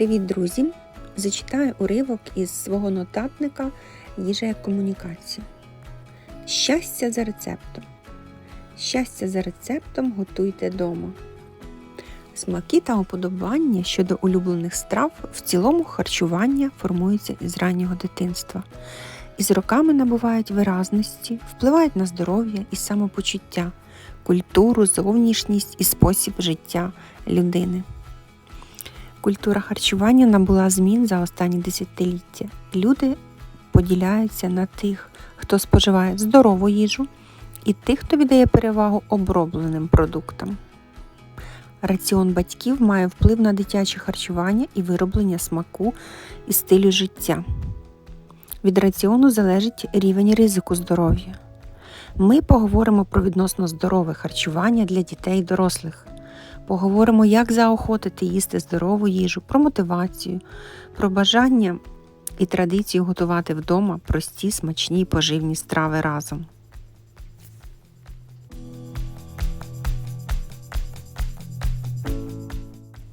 Привіт, друзі! Зачитаю уривок із свого нотатника їжа як комунікація. Щастя за рецептом. Щастя за рецептом готуйте дома. Смаки та уподобання щодо улюблених страв в цілому харчування формуються із раннього дитинства. І з роками набувають виразності, впливають на здоров'я і самопочуття, культуру, зовнішність і спосіб життя людини. Культура харчування набула змін за останні десятиліття. Люди поділяються на тих, хто споживає здорову їжу, і тих, хто віддає перевагу обробленим продуктам. Раціон батьків має вплив на дитяче харчування і вироблення смаку і стилю життя. Від раціону залежить рівень ризику здоров'я. Ми поговоримо про відносно здорове харчування для дітей і дорослих. Поговоримо, як заохотити їсти здорову їжу, про мотивацію, про бажання і традицію готувати вдома прості, смачні, поживні страви разом.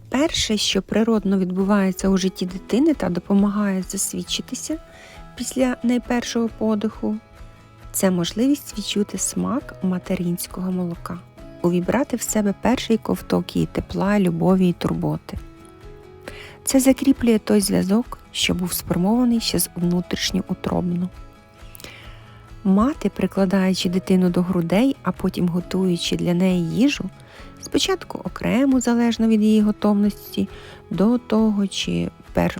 Перше, що природно відбувається у житті дитини та допомагає засвідчитися після найпершого подиху, це можливість відчути смак материнського молока, увібрати в себе перший ковток її тепла, любові і турботи. Це закріплює той зв'язок, що був сформований ще з внутрішньоутробно. Мати, прикладаючи дитину до грудей, а потім готуючи для неї їжу, спочатку окремо, залежно від її готовності, до того чи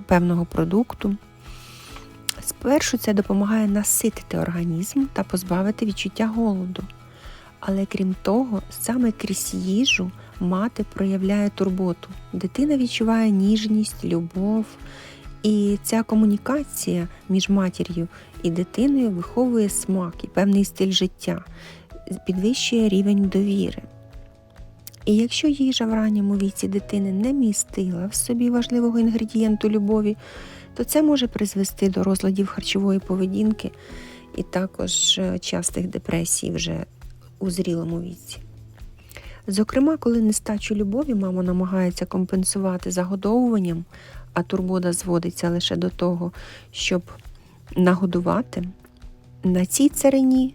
певного продукту. Спершу це допомагає наситити організм та позбавити відчуття голоду. Але крім того, саме крізь їжу мати проявляє турботу. Дитина відчуває ніжність, любов, і ця комунікація між матір'ю і дитиною виховує смак і певний стиль життя, підвищує рівень довіри. І якщо їжа в ранньому віці дитини не містила в собі важливого інгредієнту любові, то це може призвести до розладів харчової поведінки і також частих депресій вже у зрілому віці. Зокрема, коли нестачу любові мама намагається компенсувати загодовуванням, а турбота зводиться лише до того, щоб нагодувати, на цій царині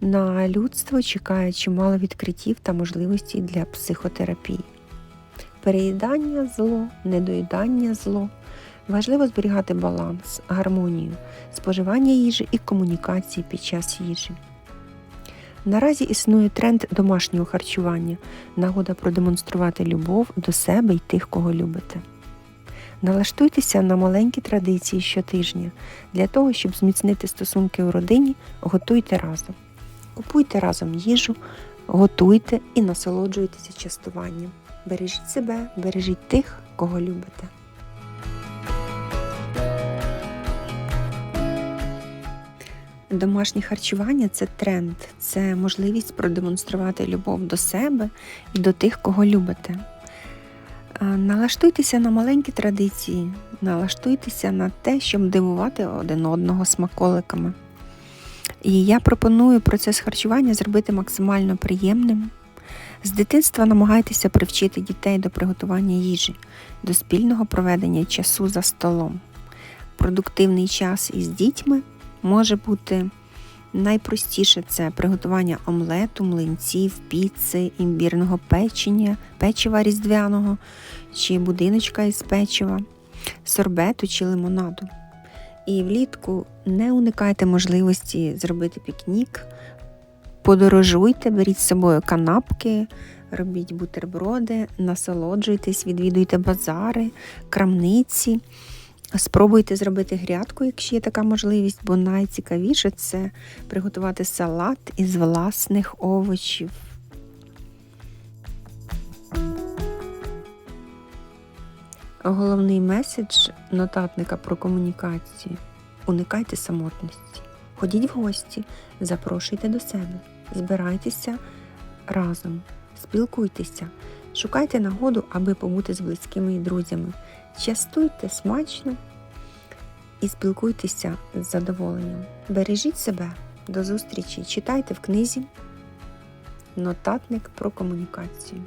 на людство чекає чимало відкриттів та можливостей для психотерапії. Переїдання зло, недоїдання зло. Важливо зберігати баланс, гармонію, споживання їжі і комунікації під час їжі. Наразі існує тренд домашнього харчування, нагода продемонструвати любов до себе і тих, кого любите. Налаштуйтеся на маленькі традиції щотижня. Для того, щоб зміцнити стосунки у родині, готуйте разом. Купуйте разом їжу, готуйте і насолоджуйтеся частуванням. Бережіть себе, бережіть тих, кого любите. Домашнє харчування це тренд, це можливість продемонструвати любов до себе і до тих, кого любите. Налаштуйтеся на маленькі традиції, налаштуйтеся на те, щоб дивувати один одного смаколиками. І я пропоную процес харчування зробити максимально приємним. З дитинства намагайтеся привчити дітей до приготування їжі, до спільного проведення часу за столом. Продуктивний час із дітьми може бути найпростіше це приготування омлету, млинців, піци, імбірного печення, печива різдвяного чи будиночка із печива, сорбету чи лимонаду. І влітку не уникайте можливості зробити пікнік, подорожуйте, беріть з собою канапки, робіть бутерброди, насолоджуйтесь, відвідуйте базари, крамниці. Спробуйте зробити грядку, якщо є така можливість, бо найцікавіше це приготувати салат із власних овочів. Головний меседж нотатника про комунікацію. Уникайте самотності. Ходіть в гості, запрошуйте до себе, збирайтеся разом, спілкуйтеся, шукайте нагоду, аби побути з близькими і друзями. Частуйте смачно і спілкуйтеся з задоволенням. Бережіть себе, до зустрічі, читайте в книзі Нотатник про комунікацію.